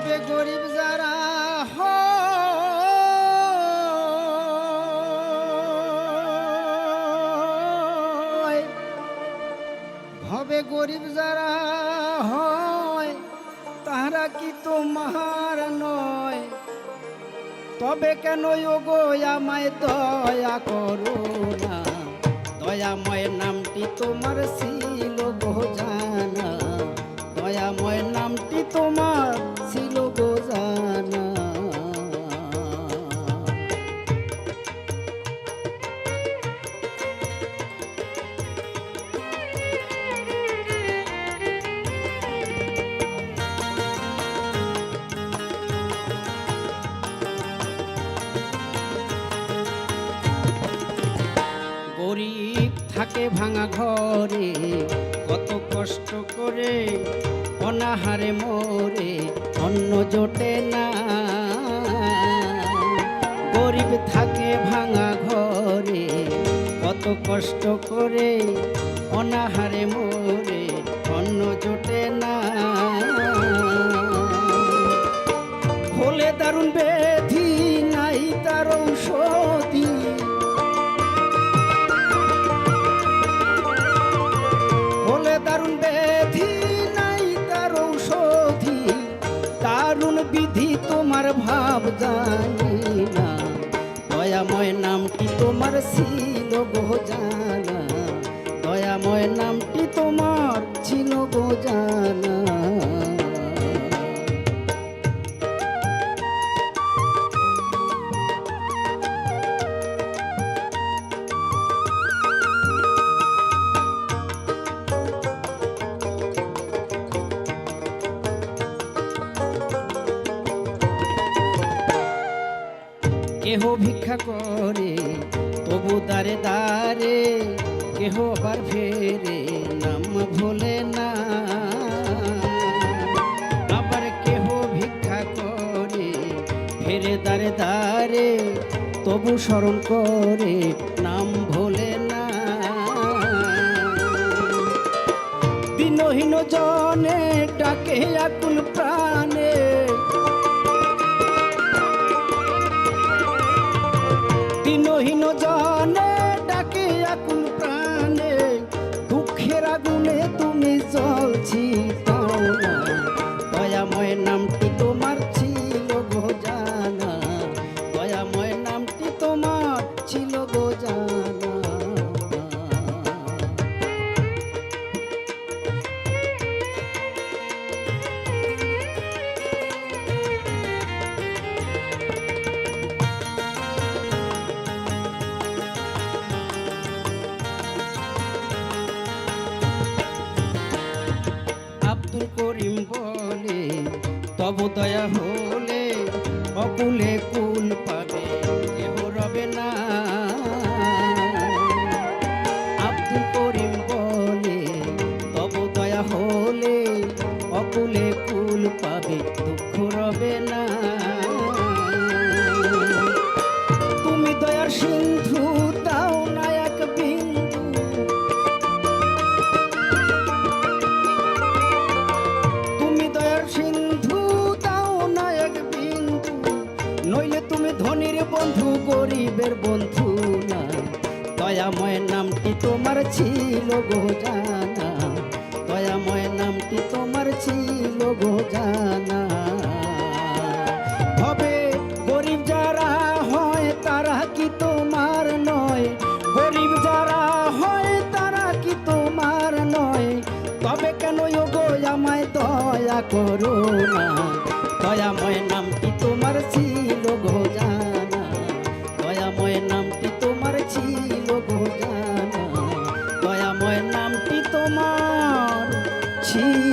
হবে গরিব যারা হবে গরিব যারা, হয়। তাহারা কি তোমার নয়? তবে কেন গো আমায় দয়া করো না? দয়াময় নামটি তোমার ছিল গো জানা। দয়াময় নামটি তোমার থাকে ভাঙা ঘরে, কত কষ্ট করে অনাহারে মরে, অন্ন জোটে না। গরিব থাকে ভাঙা ঘরে, কত কষ্ট করে অনাহারে মরে, অন্ন জোটে না। ভাব জানি না দয়াময় নামটি তোমার ছিল গো জানা। দয়াময় নামটি তোমার ছিল কেহ ভিক্ষা করে, তবু দারে দারে কেহ আবার ফেরে, নাম ভোলে না। আবার কেহ ভিক্ষা করে, ফেরে দারে দারে তবু স্মরণ করে, নাম ভোলে না। দিনহীন জনে ডাকে আকুল প্রাণে জনে ডাকে আকুল প্রাণে দুঃখের আগুনে তুমি জ্বলছি দয়াময় নামটি তোমার আব্দুল করিম বলে, তব দয়া হলে অকুলে কুল পাবে, কেহ রবে না। আব্দুল করিম বলে, তব দয়া হলে অকুলে কুল পাবে, দুঃখ রবে না। ধনীর বন্ধু, গরিবের বন্ধু না দয়াময় নামটি তোমার ছিল গো জানা। দয়াময় নামটি তোমার ছিল গো জানা। হবে গরিব যারা হয়, তারা কি তোমার নয়? গরিব যারা হয়, তারা কি তোমার নয়? তবে কেন গো আমায় দয়া করো 奇